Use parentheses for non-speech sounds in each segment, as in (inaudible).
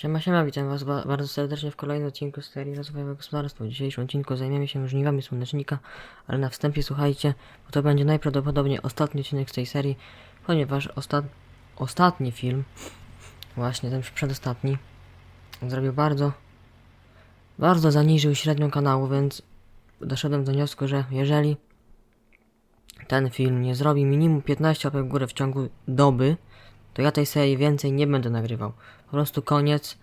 Siema, siema, witam was ba bardzo serdecznie w kolejnym odcinku serii Rozwojowe Gospodarstwo. W dzisiejszym odcinku zajmiemy się żniwami słonecznika, ale na wstępie słuchajcie, bo to będzie najprawdopodobniej ostatni odcinek z tej serii, ponieważ osta ostatni film, właśnie ten przedostatni, zrobił bardzo, bardzo zaniżył średnią kanału, więc doszedłem do wniosku, że jeżeli ten film nie zrobi minimum 15 łapek w górę w ciągu doby, to ja tej serii więcej nie będę nagrywał. Po prostu koniec.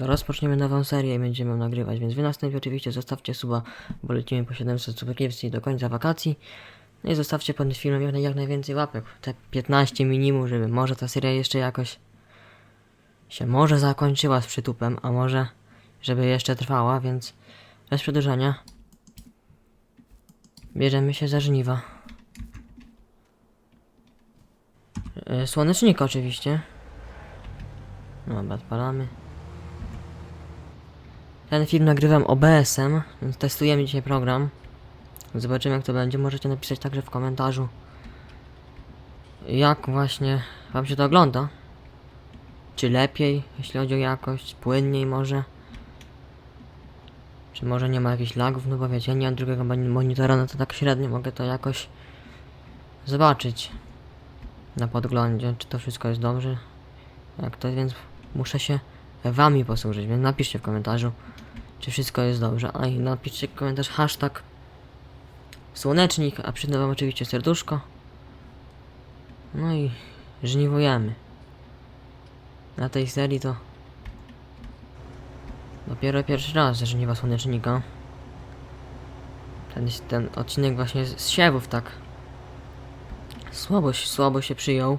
Rozpoczniemy nową serię i będziemy nagrywać, więc wy następnie oczywiście zostawcie suba, bo lecimy po 700 subskrypcji do końca wakacji. No i zostawcie pod filmem jak, jak najwięcej łapek, te 15 minimum, żeby może ta seria jeszcze jakoś się może zakończyła z przytupem, a może żeby jeszcze trwała, więc bez przedłużania bierzemy się za żniwa. Słonecznika oczywiście. Dobra, odpalamy. Ten film nagrywam OBS-em, więc testujemy dzisiaj program. Zobaczymy jak to będzie. Możecie napisać także w komentarzu, jak właśnie wam się to ogląda. Czy lepiej, jeśli chodzi o jakość, płynniej może. Czy może nie ma jakichś lagów, no bo wiecie, nie mam drugiego moni- monitora, no to tak średnio mogę to jakoś zobaczyć na podglądzie, czy to wszystko jest dobrze. Jak to, więc muszę się wami posłużyć, więc napiszcie w komentarzu, czy wszystko jest dobrze. A i napiszcie komentarz hashtag słonecznik, a przyda wam oczywiście serduszko. No i żniwujemy. Na tej serii to dopiero pierwszy raz żniwa słonecznika. Ten, ten odcinek właśnie z siewów tak słabo, słabo się przyjął.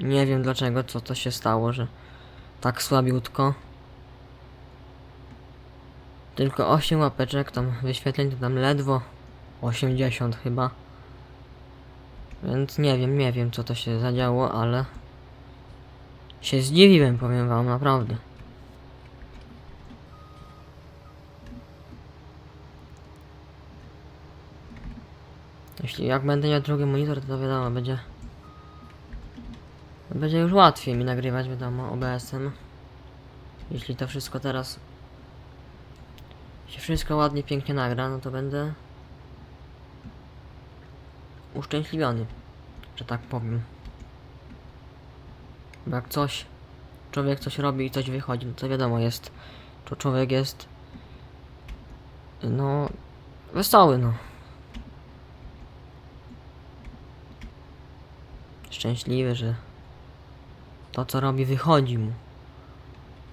Nie wiem dlaczego, co to się stało, że tak słabiutko. Tylko 8 łapeczek, tam wyświetleń to tam ledwo 80 chyba. Więc nie wiem, nie wiem co to się zadziało, ale się zdziwiłem, powiem wam naprawdę. Jeśli jak będę miał drugi monitor, to, wiadomo, będzie będzie już łatwiej mi nagrywać, wiadomo, OBS-em. Jeśli to wszystko teraz się wszystko ładnie, pięknie nagra, no to będę uszczęśliwiony, że tak powiem. Bo jak coś, człowiek coś robi i coś wychodzi, no to wiadomo, jest, to człowiek jest, no, wesoły, no. Szczęśliwy, że to co robi wychodzi mu.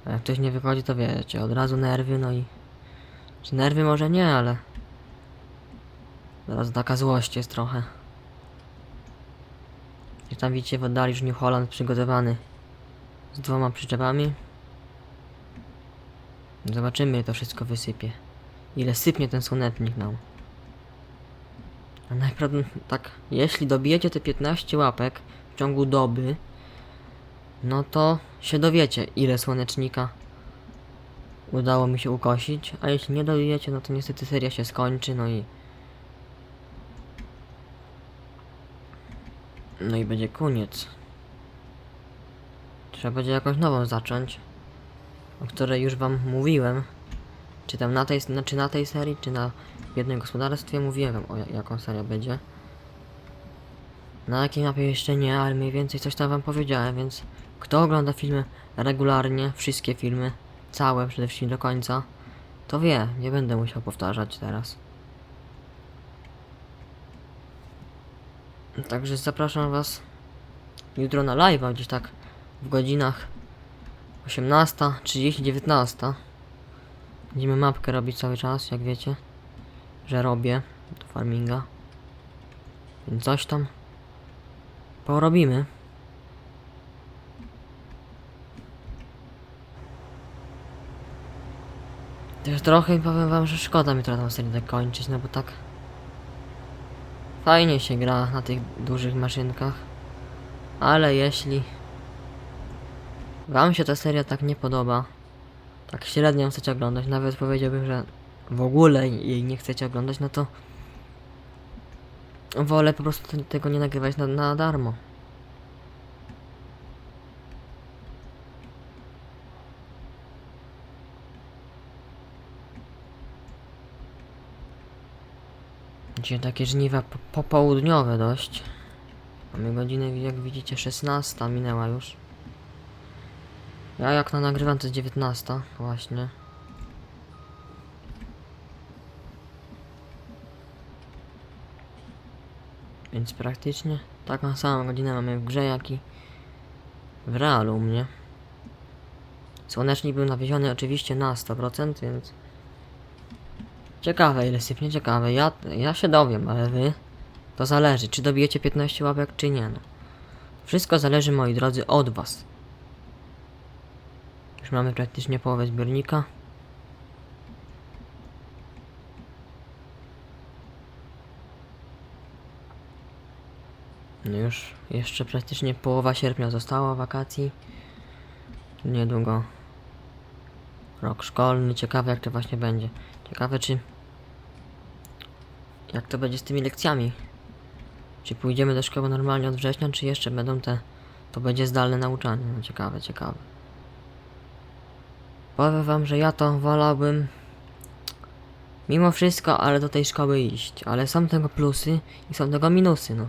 A jak ktoś nie wychodzi, to wiecie, od razu nerwy, no i... Czy nerwy może nie, ale... Teraz taka złość jest trochę. I tam widzicie w oddali już New Holland przygotowany z dwoma przyczepami. Zobaczymy, ile to wszystko wysypie. Ile sypnie ten słonecznik nam. Najprawdopodobniej tak, jeśli dobijecie te 15 łapek w ciągu doby, no to się dowiecie, ile słonecznika udało mi się ukosić, a jeśli nie dowiecie, no to niestety seria się skończy, no i no i będzie koniec. Trzeba będzie jakąś nową zacząć, o której już wam mówiłem, czy tam na tej, znaczy na tej serii, czy na jednym gospodarstwie mówiłem wam o ja- jaką seria będzie. Na jakiej mapie jeszcze nie, ale mniej więcej coś tam wam powiedziałem, więc kto ogląda filmy regularnie, wszystkie filmy, całe przede wszystkim do końca, to wie, nie będę musiał powtarzać teraz. Także zapraszam was jutro na live, gdzieś tak w godzinach 18, 30, 19. Będziemy mapkę robić cały czas, jak wiecie, że robię do farminga. Więc coś tam porobimy. Też trochę powiem wam, że szkoda mi trochę tą serię kończyć, no bo tak fajnie się gra na tych dużych maszynkach. Ale jeśli wam się ta seria tak nie podoba, tak średnio chcecie oglądać, nawet powiedziałbym, że w ogóle jej nie chcecie oglądać, no to wolę po prostu tego nie nagrywać na, na darmo. Dzisiaj takie żniwa popołudniowe dość. Mamy godzinę, jak widzicie, 16 minęła już. Ja jak na nagrywam to jest 19 właśnie. Więc praktycznie taką samą godzinę mamy w grze jak i w realu u mnie. Słonecznik był nawieziony oczywiście na 100%, więc ciekawe ile sypnie, ciekawe. Ja, ja się dowiem, ale wy to zależy, czy dobijecie 15 łapek, czy nie. No. Wszystko zależy, moi drodzy, od was. Już mamy praktycznie połowę zbiornika. No już jeszcze praktycznie połowa sierpnia została wakacji. Niedługo rok szkolny. Ciekawe jak to właśnie będzie. Ciekawe czy jak to będzie z tymi lekcjami. Czy pójdziemy do szkoły normalnie od września, czy jeszcze będą te to będzie zdalne nauczanie. No ciekawe, ciekawe. Powiem wam, że ja to wolałbym mimo wszystko, ale do tej szkoły iść. Ale są tego plusy i są tego minusy, no.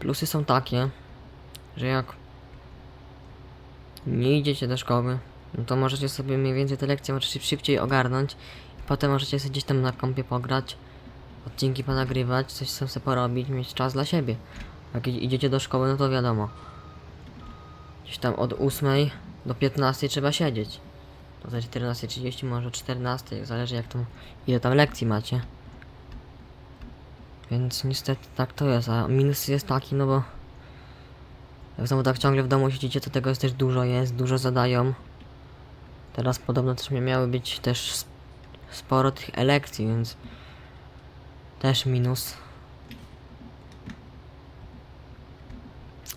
Plusy są takie, że jak nie idziecie do szkoły, no to możecie sobie mniej więcej te lekcje możecie szybciej ogarnąć. I potem możecie sobie gdzieś tam na kompie pograć, odcinki ponagrywać, coś sobie porobić, mieć czas dla siebie. Jak idziecie do szkoły, no to wiadomo. Gdzieś tam od 8 do 15 trzeba siedzieć. To za 14.30, może 14, zależy jak tam, ile tam lekcji macie. Więc niestety tak to jest, a minus jest taki, no bo jak znowu tak ciągle w domu siedzicie, to tego jest też dużo jest, dużo zadają. Teraz podobno też mia- miały być też sp- sporo tych elekcji, więc też minus.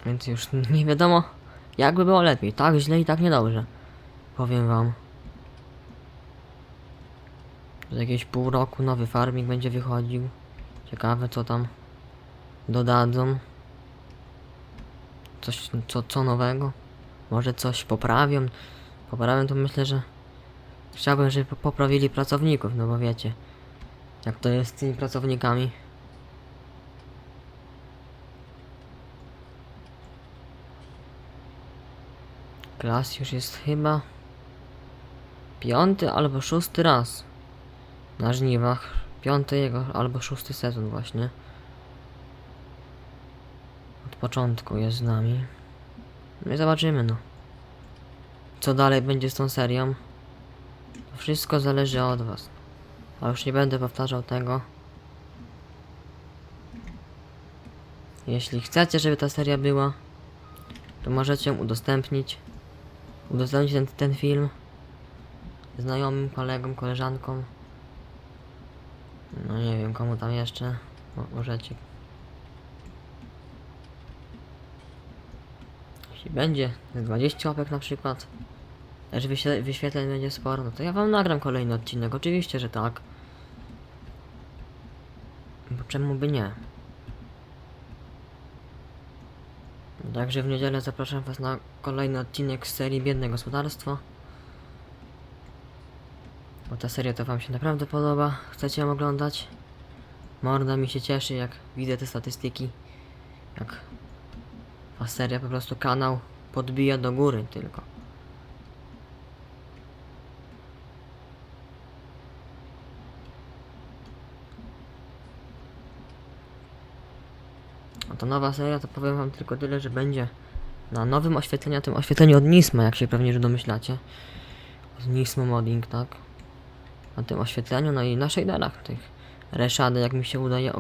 Więc już (laughs) nie wiadomo, jakby było lepiej, tak źle i tak niedobrze. Powiem wam. Za jakieś pół roku nowy farming będzie wychodził. Ciekawe co tam dodadzą. Coś, co, co nowego? Może coś poprawią? Poprawią to myślę, że chciałbym, żeby po- poprawili pracowników, no bo wiecie, jak to jest z tymi pracownikami. Klas już jest chyba piąty albo szósty raz na żniwach. Piąty jego albo szósty sezon właśnie. Od początku jest z nami. No i zobaczymy no. Co dalej będzie z tą serią? To wszystko zależy od was. A już nie będę powtarzał tego. Jeśli chcecie, żeby ta seria była, to możecie ją udostępnić. Udostępnić ten, ten film znajomym, kolegom, koleżankom. No nie wiem komu tam jeszcze. Mo możecie. Jeśli będzie z 20 łapek na przykład, też wyśle- wyświetleń będzie sporo, no to ja wam nagram kolejny odcinek. Oczywiście, że tak. Bo czemu by nie? Także w niedzielę zapraszam was na kolejny odcinek z serii Biedne Gospodarstwo. Bo ta seria to wam się naprawdę podoba. Chcecie ją oglądać? Morda mi się cieszy jak widzę te statystyki. Jak ta seria po prostu kanał podbija do góry tylko. Nowa seria to powiem wam tylko tyle, że będzie na nowym oświetleniu, tym oświetleniu od Nisma, jak się pewnie że domyślacie. Od Nismo Modding, tak? Na tym oświetleniu, no i na shaderach tych reszady, jak mi się udaje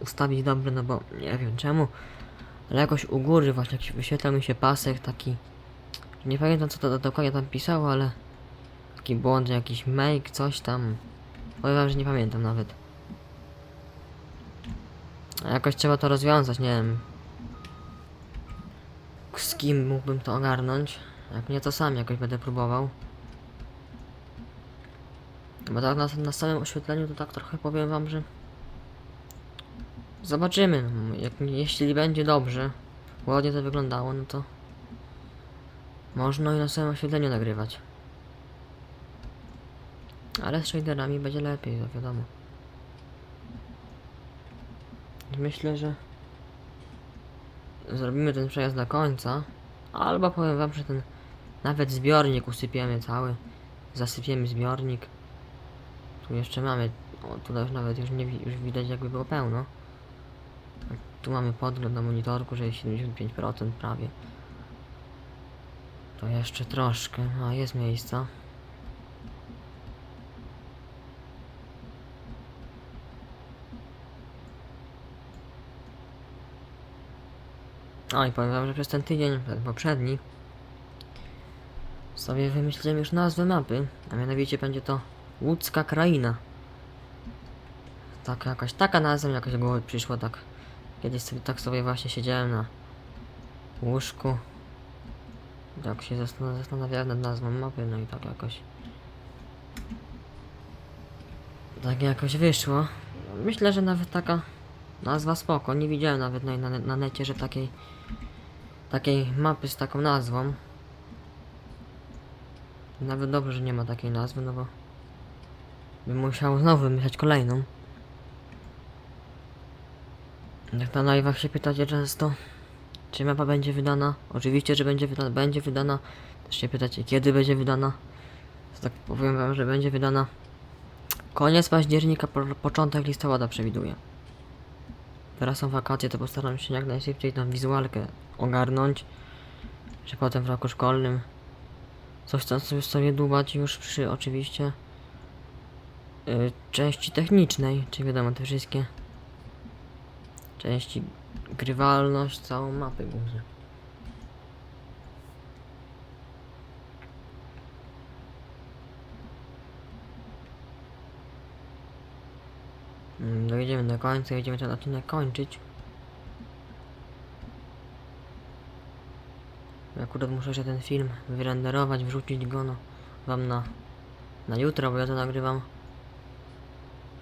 ustawić dobrze, no bo nie wiem czemu, ale jakoś u góry właśnie jakiś mi się pasek taki, nie pamiętam co to dokładnie tam pisało, ale taki błąd, jakiś make, coś tam, powiem wam, że nie pamiętam nawet. Jakoś trzeba to rozwiązać, nie wiem. Z kim mógłbym to ogarnąć? Jak nie, to sam jakoś będę próbował. Bo tak na, na samym oświetleniu to tak trochę powiem wam, że... Zobaczymy. no, Jak, jeśli będzie dobrze, ładnie to wyglądało, no to... Można i na samym oświetleniu nagrywać. Ale z shaderami będzie lepiej, to wiadomo. Myślę, że zrobimy ten przejazd do końca. Albo powiem wam, że ten nawet zbiornik usypiemy cały. Zasypiemy zbiornik. Tu jeszcze mamy. O, tu już nawet już nie już widać jakby było pełno. Tu mamy podgląd na monitorku, że jest 75% prawie. To jeszcze troszkę, a jest miejsca. O i powiem wam, że przez ten tydzień, ten poprzedni, sobie wymyśliłem już nazwę mapy, a mianowicie będzie to Łódzka Kraina. Tak, jakaś taka nazwa mi jakoś do głowy przyszła, tak. Kiedyś sobie, tak sobie właśnie siedziałem na łóżku. Tak się zastan- zastanawiałem nad nazwą mapy, no i tak jakoś. Tak jakoś wyszło. Myślę, że nawet taka nazwa spoko. Nie widziałem nawet na, na, na necie, że takiej takiej mapy z taką nazwą. Nawet dobrze, że nie ma takiej nazwy, no bo bym musiał znowu wymyślać kolejną. Jak na live'ach się pytacie często, czy mapa będzie wydana? Oczywiście, że będzie wydana. Będzie wydana. Też się pytacie, kiedy będzie wydana? To tak powiem wam, że będzie wydana koniec października, po, początek listopada przewiduję. Teraz są wakacje, to postaram się jak najszybciej tą wizualkę ogarnąć, że potem w roku szkolnym coś tam sobie, sobie dłubać już przy oczywiście y, części technicznej, czy wiadomo te wszystkie części grywalność, całą mapę głównie. Dojedziemy do końca, będziemy ten odcinek kończyć. Akurat muszę jeszcze ten film wyrenderować, wrzucić go no, wam na, na jutro, bo ja to nagrywam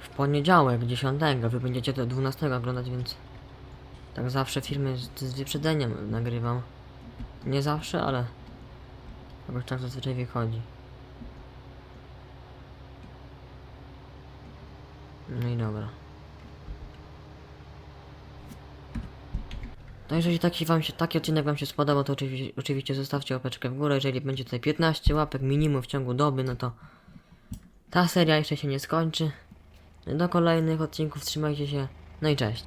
w poniedziałek 10. Wy będziecie to 12 oglądać, więc tak zawsze filmy z, z wyprzedzeniem nagrywam. Nie zawsze, ale jakoś tak zazwyczaj wychodzi. No i dobra. To jeżeli taki wam się, taki odcinek wam się spodobał, to oczywiście, oczywiście zostawcie łapeczkę w górę. Jeżeli będzie tutaj 15 łapek minimum w ciągu doby, no to ta seria jeszcze się nie skończy. Do kolejnych odcinków trzymajcie się. No i cześć.